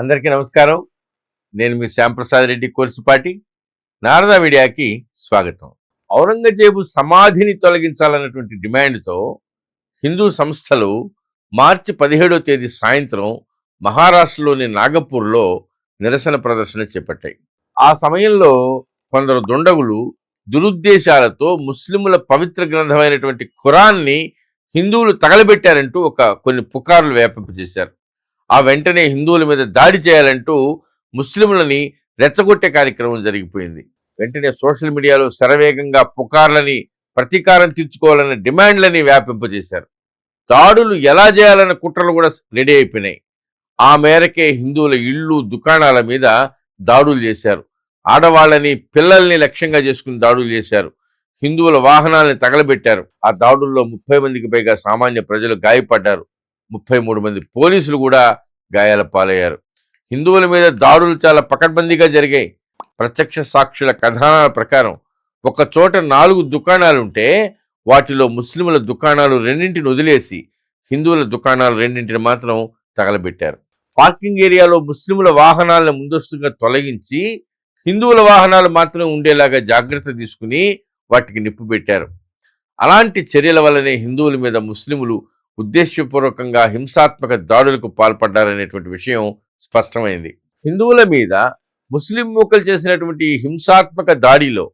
అందరికీ నమస్కారం. నేను మీ శ్యాంప్రసాద్ రెడ్డి కోర్సుపాటి నారద మీడియాకి స్వాగతం. ఔరంగజేబు సమాధిని తొలగించాలన్నటువంటి డిమాండ్తో హిందూ సంస్థలు మార్చి పదిహేడో తేదీ సాయంత్రం మహారాష్ట్రలోని నాగపూర్లో నిరసన ప్రదర్శన చేపట్టాయి. ఆ సమయంలో కొందరు దుండగులు దురుద్దేశాలతో ముస్లింల పవిత్ర గ్రంథమైనటువంటి ఖురాన్ని హిందువులు తగలబెట్టారంటూ ఒక కొన్ని పుకార్లు వ్యాపింపజేశారు. ఆ వెంటనే హిందువుల మీద దాడి చేయాలంటూ ముస్లింలని రెచ్చగొట్టే కార్యక్రమం జరిగిపోయింది. వెంటనే సోషల్ మీడియాలో శరవేగంగా పుకార్లని ప్రతీకారం తీర్చుకోవాలనే డిమాండ్లని వ్యాపింపజేశారు. దాడులు ఎలా చేయాలన్న కుట్రలు కూడా రెడీ అయిపోయినాయి. ఆ మేరకే హిందువుల ఇళ్ళు దుకాణాల మీద దాడులు చేశారు. ఆడవాళ్ళని పిల్లల్ని లక్ష్యంగా చేసుకుని దాడులు చేశారు. హిందువుల వాహనాలని తగలబెట్టారు. ఆ దాడుల్లో ముప్పై మందికి పైగా సామాన్య ప్రజలు గాయపడ్డారు. ముప్పై మూడు మంది పోలీసులు కూడా గాయాల పాలయ్యారు. హిందువుల మీద దాడులు చాలా పకడ్బందీగా జరిగాయి. ప్రత్యక్ష సాక్షుల కథనాల ప్రకారం ఒక చోట నాలుగు దుకాణాలుంటే వాటిలో ముస్లింల దుకాణాలు రెండింటిని వదిలేసి హిందువుల దుకాణాలు రెండింటిని మాత్రం తగలబెట్టారు. పార్కింగ్ ఏరియాలో ముస్లింల వాహనాలను ముందస్తుగా తొలగించి హిందువుల వాహనాలు మాత్రం ఉండేలాగా జాగ్రత్త తీసుకుని వాటికి నిప్పు పెట్టారు. అలాంటి చర్యల వల్లనే హిందువుల మీద ముస్లింలు ఉద్దేశపూర్వకంగా హింసాత్మక దాడులకు పాల్పడ్డారనేటువంటి విషయం స్పష్టమైంది. హిందువుల మీద ముస్లిం మూకలు చేసినటువంటి హింసాత్మక దాడిలో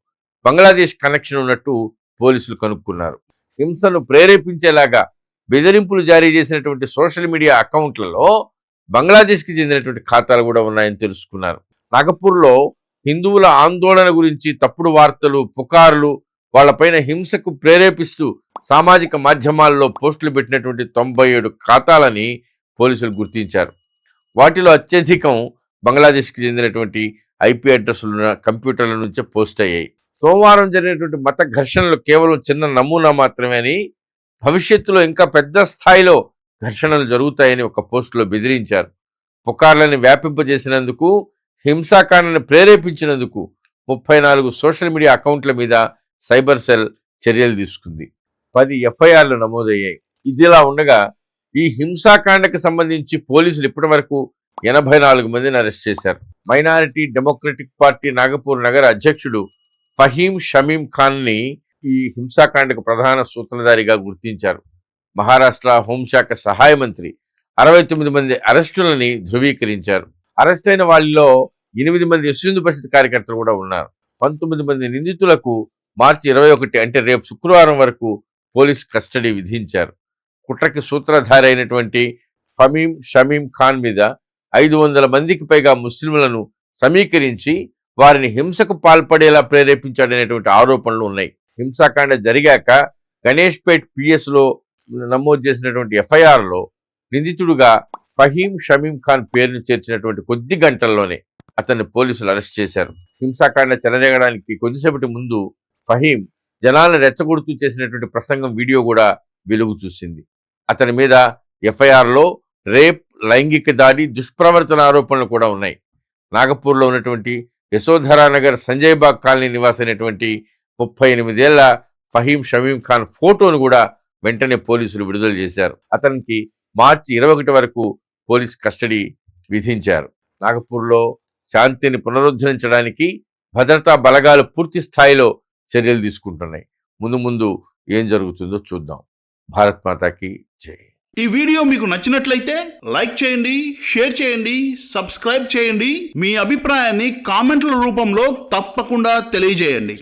బంగ్లాదేశ్ కనెక్షన్ ఉన్నట్టు పోలీసులు కనుక్కున్నారు. హింసను ప్రేరేపించేలాగా బెదిరింపులు జారీ చేసినటువంటి సోషల్ మీడియా అకౌంట్లలో బంగ్లాదేశ్కి చెందినటువంటి ఖాతాలు కూడా ఉన్నాయని తెలుసుకున్నారు. నాగపూర్లో హిందువుల ఆందోళన గురించి తప్పుడు వార్తలు పుకార్లు వాళ్ళపైన హింసకు ప్రేరేపిస్తూ సామాజిక మాధ్యమాల్లో పోస్టులు పెట్టినటువంటి తొంభై ఏడు ఖాతాలని పోలీసులు గుర్తించారు. వాటిలో అత్యధికం బంగ్లాదేశ్కి చెందినటువంటి ఐపీ అడ్రస్లున్న కంప్యూటర్ల నుంచే పోస్ట్ అయ్యాయి. సోమవారం జరిగినటువంటి మత ఘర్షణలు కేవలం చిన్న నమూనా మాత్రమే అని భవిష్యత్తులో ఇంకా పెద్ద స్థాయిలో ఘర్షణలు జరుగుతాయని ఒక పోస్టులో బెదిరించారు. పుకార్లని వ్యాపింపజేసినందుకు హింసాకాండను ప్రేరేపించినందుకు ముప్పై నాలుగు సోషల్ మీడియా అకౌంట్ల మీద సైబర్ సెల్ చర్యలు తీసుకుంది. పది ఎఫ్ఐఆర్లు నమోదయ్యాయి. ఇదిలా ఉండగా ఈ హింసాకాండకు సంబంధించి పోలీసులు ఇప్పటి వరకు ఎనభై నాలుగు మందిని అరెస్ట్ చేశారు. మైనారిటీ డెమోక్రటిక్ పార్టీ నాగపూర్ నగర అధ్యక్షుడు ఫహీం షమీం ఖాన్ని ఈ హింసాకాండకు ప్రధాన సూత్రధారిగా గుర్తించారు. మహారాష్ట్ర హోంశాఖ సహాయ మంత్రి అరవై తొమ్మిది మంది అరెస్టులని ధృవీకరించారు. అరెస్ట్ అయిన వాళ్ళలో ఎనిమిది మంది యశ్వంత్ పరిషత్ కార్యకర్తలు కూడా ఉన్నారు. పంతొమ్మిది మంది నిందితులకు మార్చి ఇరవై ఒకటి అంటే రేపు శుక్రవారం వరకు పోలీస్ కస్టడీ విధించారు. కుట్రకి సూత్రధారి అయినటువంటి ఫమీం షమీం ఖాన్ మీద ఐదు వందల మందికి పైగా ముస్లింలను సమీకరించి వారిని హింసకు పాల్పడేలా ప్రేరేపించాడనేటువంటి ఆరోపణలు ఉన్నాయి. హింసాకాండ జరిగాక గణేష్పేట్ పిఎస్లో నమోదు చేసినటువంటి ఎఫ్ఐఆర్లో నిందితుడుగా ఫహీం షమీం ఖాన్ పేరును చేర్చినటువంటి కొద్ది గంటల్లోనే అతన్ని పోలీసులు అరెస్ట్ చేశారు. హింసాకాండ చెలరేగడానికి కొద్దిసేపటి ముందు ఫహీం జనాలను రెచ్చగొడుతూ చేసినటువంటి ప్రసంగం వీడియో కూడా వెలుగు చూసింది. అతని మీద ఎఫ్ఐఆర్లో రేప్ లైంగిక దాడి దుష్ప్రవర్తన ఆరోపణలు కూడా ఉన్నాయి. నాగపూర్లో ఉన్నటువంటి యశోధరానగర్ సంజయ్ బాగ్ కాలనీ నివాసైనటువంటి ముప్పై ఎనిమిదేళ్ళ ఫహీం షమీం ఖాన్ ఫోటోను కూడా వెంటనే పోలీసులు విడుదల చేశారు. అతనికి మార్చి ఇరవై ఒకటి వరకు పోలీస్ కస్టడీ విధించారు. నాగపూర్లో శాంతిని పునరుద్ధరించడానికి భద్రతా బలగాలు పూర్తి స్థాయిలో చర్యలు తీసుకుంటున్నాయి. ముందు ముందు ఏం జరుగుతుందో చూద్దాం. భారత్ మాతాకి జై. ఈ వీడియో మీకు నచ్చినట్లయితే లైక్ చేయండి షేర్ చేయండి సబ్స్క్రైబ్ చేయండి. మీ అభిప్రాయాన్ని కామెంట్ల రూపంలో తప్పకుండా తెలియజేయండి.